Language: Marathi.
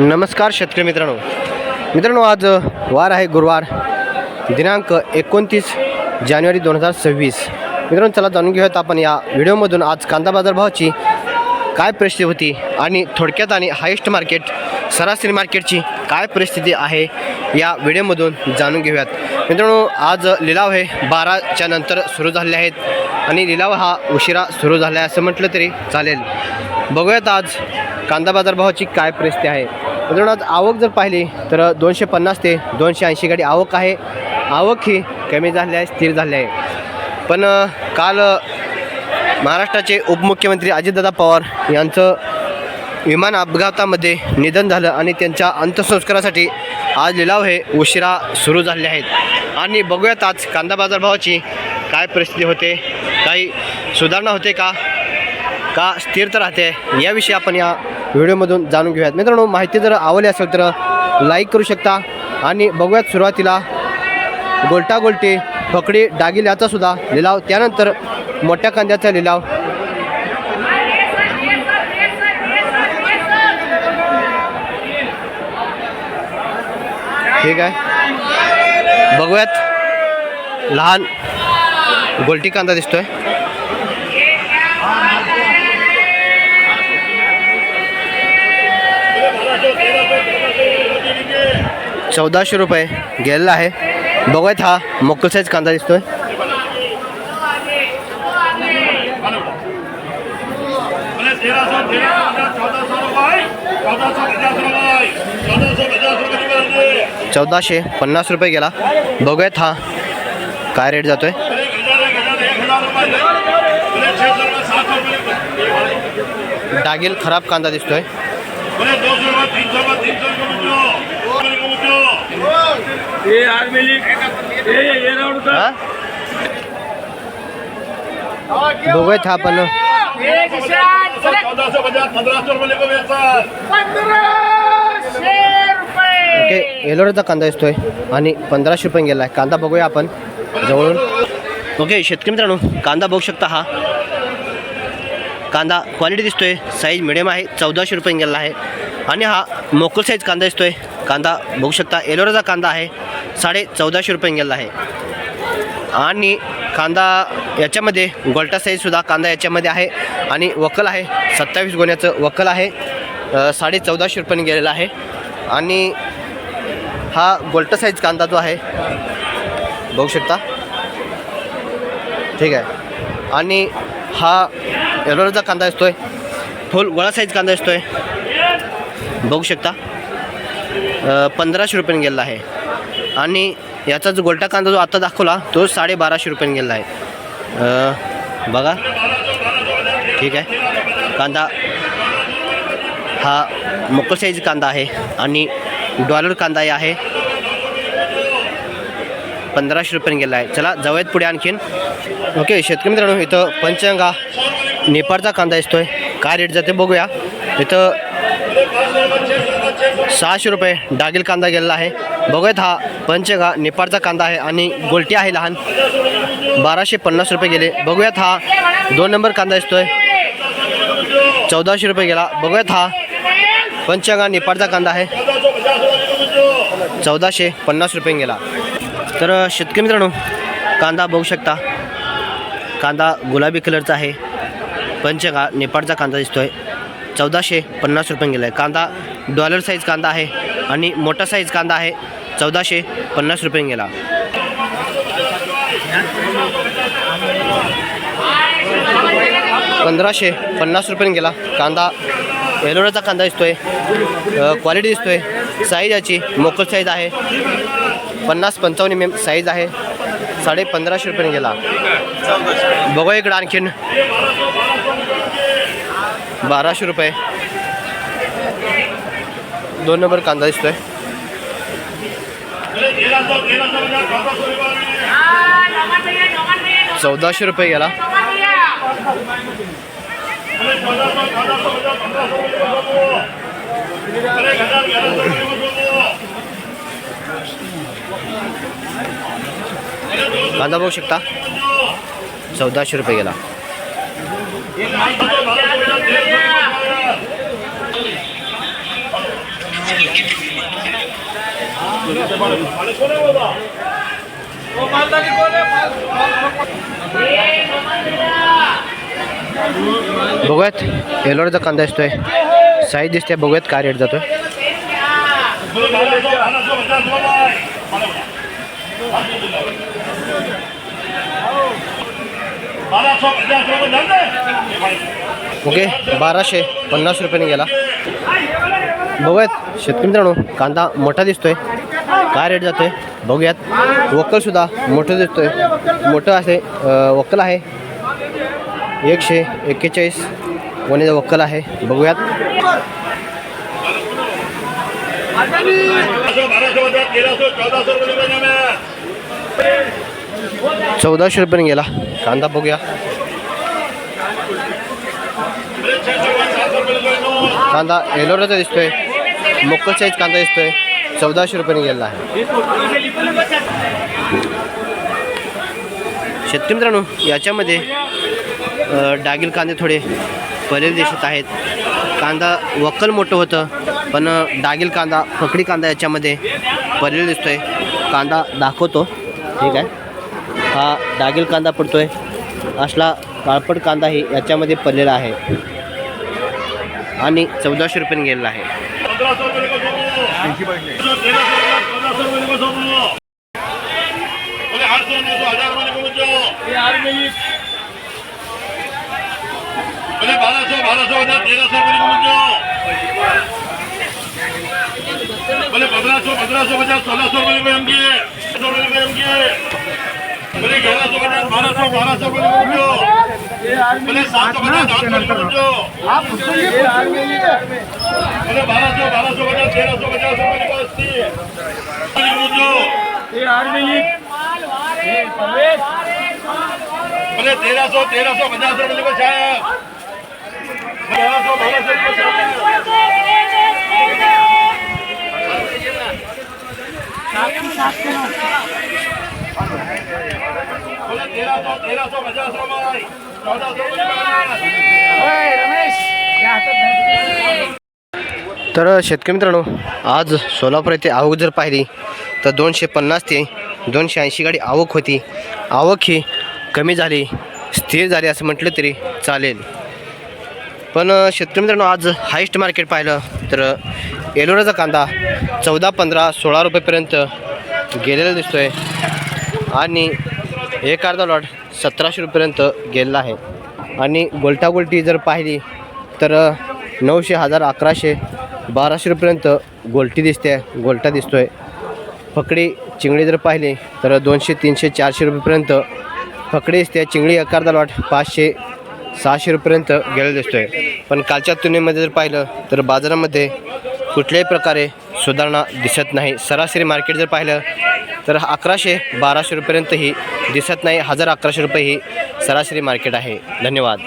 नमस्कार शेतकरी मित्रांनो. मित्रांनो आज वार आहे गुरुवार दिनांक एकोणतीस जानेवारी दोन हजार सव्वीस. मित्रांनो चला जाणून घेऊयात आपण या व्हिडिओमधून आज कांदा बाजारभावाची काय परिस्थिती होती आणि थोडक्यात आणि हायेस्ट मार्केट सरासरी मार्केटची काय परिस्थिती आहे या व्हिडिओमधून जाणून घेऊयात. मित्रांनो आज लिलाव हे बाराच्या नंतर सुरू झाले आहेत आणि लिलाव हा उशिरा सुरू झाला आहे असं म्हटलं तरी चालेल. बघूयात आज कांदा बाजारभावाची काय परिस्थिती आहे. मित्रांनो आज आवक जर पाहिली तर दोनशे पन्नास ते दोनशे ऐंशी गाडी आवक आहे. आवक ही कमी झाली आहे स्थिर झाली आहे. पण काल महाराष्ट्राचे उपमुख्यमंत्री अजितदादा पवार यांचं विमान अपघातामध्ये निधन झालं आणि त्यांच्या अंत्यसंस्कारासाठी आज लिलाव हे उशिरा सुरू झाले आहेत. आणि बघूयात आज कांदा बाजारभावाची काय परिस्थिती होते काही सुधारणा होते का का स्थिरता राहते याविषयी आपण या व्हिडिओमधून जाणून घेऊयात. मित्रांनो माहिती जर आवडली असेल तर लाईक करू शकता आणि बघूयात सुरुवातीला गोलटा गोलटी फकडी डागी याचा सुद्धा लिलाव त्यानंतर मोठ्या कांद्याचा लिलाव. ठीक आहे बघूयात लहान गोलटी कांदा दिसतोय. चौदाशे रुपये गेलेला आहे. बघूयात हा मोकल साईज कांदा दिसतोय. चौदाशे पन्नास रुपये गेला. बघूयात हा काय रेट जातोय. डागील खराब कांदा दिसतोय बोले दो सौ रुपये तीन सौ रुपये तीन सौ रुपये मुझो मुझो ये आज मिली ये बघूयात हा? ओके कांदा दिसतोय आणि पंधराशे रुपये गेला आहे. कांदा बघूया आपण जवळून. ओके शेतकरी मित्रांनो कांदा बघू शकता हा. कांदा क्वालिटी दिसतोय साईज मिडियम आहे चौदाशे रुपये गेला आहे. आणि हा मोकल साईज कांदा दिसतोय. कांदा बघू शकता एलोराचा कांदा आहे. साडे चौदाशे रुपये गेला आहे. आणि कांदा याच्यामध्ये गोल्टा साईजसुद्धा कांदा याच्यामध्ये आहे. आणि वकल आहे सत्तावीस गोण्याचं वकल आहे. साडे चौदाशे रुपयाने गेलेला आहे. आणि हा गोल्टा साईज कांदा जो आहे बघू शकता. ठीक आहे. आणि हा एलोराचा कांदा असतोय फुल गोळा साईज कांदा असतोय बघू शकता. पंधराशे रुपयाने गेलेला आहे. आणि याचा जो गोलटा कांदा जो आता दाखवला तो साडेबाराशे रुपयाने गेलेला आहे. बघा. ठीक आहे. कांदा हा मोकळ साईज कांदा आहे आणि डॉलर कांदा आहे. पंधराशे रुपयाने गेला आहे. चला जाऊयात पुढे आणखीन. ओके शेतकरी मित्रांनो इथं पंचंगा नेपाळचा कांदा दिसतोय. काय रेट जाते बघूया. इथं सहाशे रुपये डागिल कांदा गेलेला आहे. बघूयात हा पंचगा नेपाळचा कांदा आहे आणि गोलटी आहे लहान. बाराशे पन्नास रुपये गेले. बघूयात हा दोन नंबर कांदा दिसतोय. चौदाशे रुपये गेला. बघूयात हा पंचगा नेपाळचा कांदा आहे. चौदाशे पन्नास रुपये गेला. तर शेतकरी मित्रांनो कांदा बघू शकता. कांदा गुलाबी कलरचा आहे. पंचगा नेपाळचा कांदा दिसतोय. चौदाशे पन्नास रुपये गेला आहे कांदा डॉलर साईज कांदा आहे आणि मोठा साईज कांदा आहे. चौदाशे पन्नास रुपये गेला. पंधराशे पन्नास रुपये गेला. कांदा एलोडाचा कांदा दिसतोय. क्वालिटी दिसतोय. साईज याची मोकल साईज आहे. पन्नास पंचावन्न एम एम साईज आहे. साडे पंधराशे रुपये गेला. बघू इकडं आणखीन. बाराशे रुपये. दोन नंबर कांदा दिसतोय. चौदाशे रुपये गेला. कांदा बघू शकता. चौदाशे रुपये गेला. बघूयात येलोचा कांदा असतोय साईज दिसते बघूयात काय रेट जातोय. ओके बाराशे पन्नास रुपयाने गेला. बघूयात. शेतकरी मित्रांनो कांदा मोठा दिसतोय. काय रेट जातोय? बघूयात. वक्कलसुद्धा मोठं दिसतोय. मोठं असे वक्कल आहे. एकशे एक्केचाळीस वनेचा वक्कल आहे. बघूयात. चौदाशे रुपये चौदाशे रुपयाने गेला. कांदा बघूया. कांदा एलोराचा दिसतोय. मोकल साईज कांदा दिसतोय. चौदाशे रुपयाने गेलेला आहे. शेतकरी मित्रांनो याच्यामध्ये डागील कांदे थोडे पलेले दिसत आहेत. कांदा वक्कल मोठं होतं पण डागील कांदा फकडी कांदा याच्यामध्ये पलेला दिसतोय. कांदा दाखवतो. ठीक आहे. हा डागील कांदा पडतोय. असला काळपट कांदाही याच्यामध्ये पडलेला आहे. आणि चौदाशे रुपयाने गेलेला आहे. पंद्रह सौ रुपये को सौ तेरह सौ चौदह सौ रुपये को सौ बोले आठ सौ नौ सौ हजार रुपये को बच्चों बोले बारह सौ बारह सौ हजार तेरह सौ रुपये को बच्चों बोले पंद्रह सौ पंद्रह सौ पचास सोलह सौ रुपये को हम किए सौ रुपये को हम किए बोले ग्यारह सौ पचास बारह सौ बारह सौ रुपये को बच्चों बोले सात सौ पचास आठ सौ रुपये को बच्चों बोले बारह सौ बारह सौ पचास तेरह सौ पचास रुपये को अस्सी बच्चों बोले तेरह सौ तेरह सौ पचास रुपये को सौ सौ पचास रुपये चौदह सौ तर शेतकरी मित्रांनो आज सोलापूर येथे आवक जर पाहिली तर दोनशे पन्नास ते दोनशे ऐंशी गाडी आवक होती. आवक ही कमी झाली स्थिर झाली असं म्हटलं तरी चालेल. पण शेतकरी मित्रांनो आज हायस्ट मार्केट पाहिलं तर एलोराचा कांदा चौदा पंधरा सोळा रुपयेपर्यंत गेलेला दिसतो आहे आणि एक अर्धा लॉट सतराशे रुपयेपर्यंत गेलेला आहे. आणि गोलटा गोलटी जर पाहिली तर नऊशे हजार अकराशे बाराशे रुपयेपर्यंत गोलटी दिसते गोलटा दिसतो आहे फकडी चिंगडी जर पाहिली तर दोनशे तीनशे चारशे रुपयेपर्यंत फकडी दिसते. चिंगडी एक अर्धा लॉट पाचशे सहाशे रुपयेपर्यंत गेलेला दिसतो आहे पण कालच्या तुलनेमध्ये जर पाहिलं तर बाजारामध्ये कुठल्याही प्रकारे सुधारणा दिसत नाही. सरासरी मार्केट जर पाहिलं तर अकराशे बाराशे रुपयेपर्यंतही दिसत नाही. हजार अकराशे रुपये ही सरासरी मार्केट आहे. धन्यवाद.